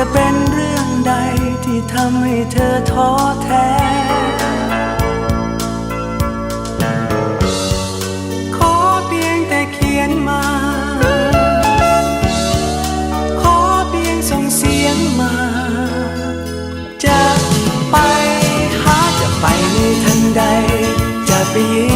จะเป็นเรื่องใดที่ทำให้เธอท้อแท้ ขอเพียงแต่เขียนมา ขอเพียงส่งเสียงมา จะไปหาจะไปในทันใด จะไปยืน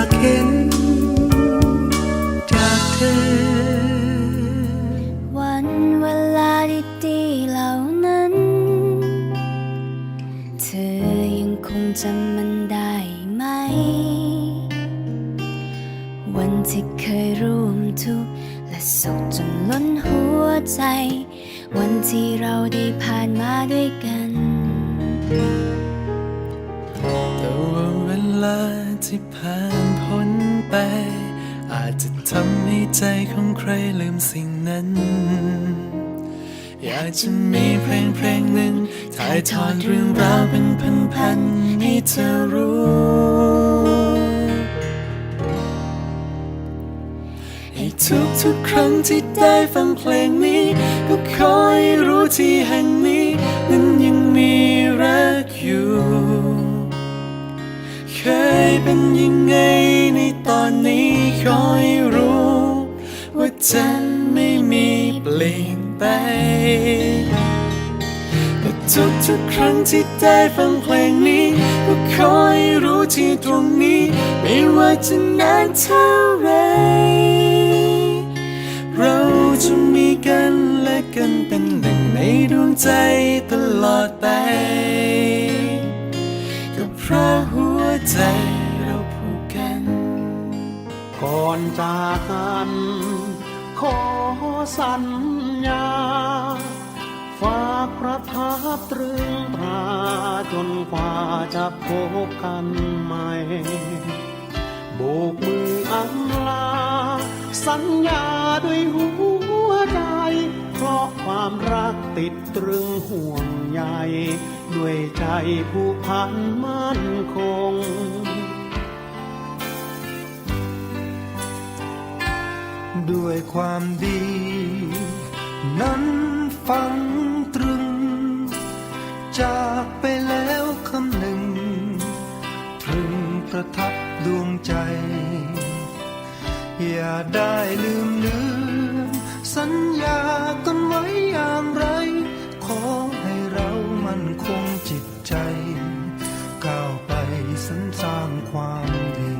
ากเห็นจากเธอ วันเวลาดีๆเหล่านั้น เธอยังคงจำมันได้ไหม วันที่เคยร่วมทุกข์และสุขจนล้นหัวใจ วันที่เราได้ผ่านมาด้วยกันแต่ว่าเวลาที่ผ่าน พ้นไป อาจจะทำให้ใจของใครลืมสิ่งนั้น อยากจะมีเพลงเพลงหนึ่งถ่ายทอดเรื่องราวเป็นพันๆให้เธอรู้ ให้ทุกทุกๆครั้งที่ได้ฟังเพลงนี้ ก็ขอให้รู้ที่แห่งนี้ นั้นยังมีรักอยู่ เคยเป็นยังไง จะไม่มีเปลี่ยนไปแต่ทุกทุกๆครั้งที่ได้ฟังเพลงนี้ ก็ขอให้รู้ที่ตรงนี้ ไม่ว่าจะนานเท่าไร เราจะมีกันและกันเป็นหนึ่งในดวงใจตลอดไปก็เพราะหัวใจเราผูกกัน ก่อนจากกัน ขอสัญญา ฝากประทับตรึงตราจนกว่าจะพบกันใหม่โบกมืออำลา สัญญาด้วยหัวใจ เพราะความรักติดตรึงห่วงใยด้วยใจผู้พันมั่นคง ด้วยความดี นั้นฟังตรึง จากไปแล้วคำหนึ่งพึงประทับดวงใจ อย่าได้ลืมเลือนสัญญากันไว้อย่างไร ขอให้เรามันคงจิตใจ ก้าวไปสรรสร้างความดี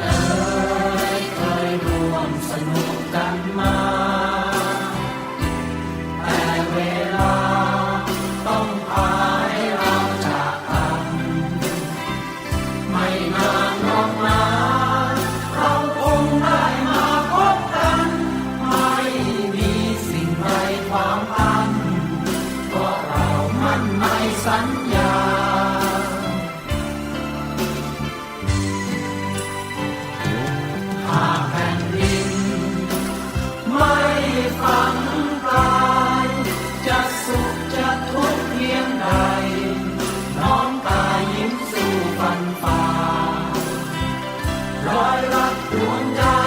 ร bayrak bundan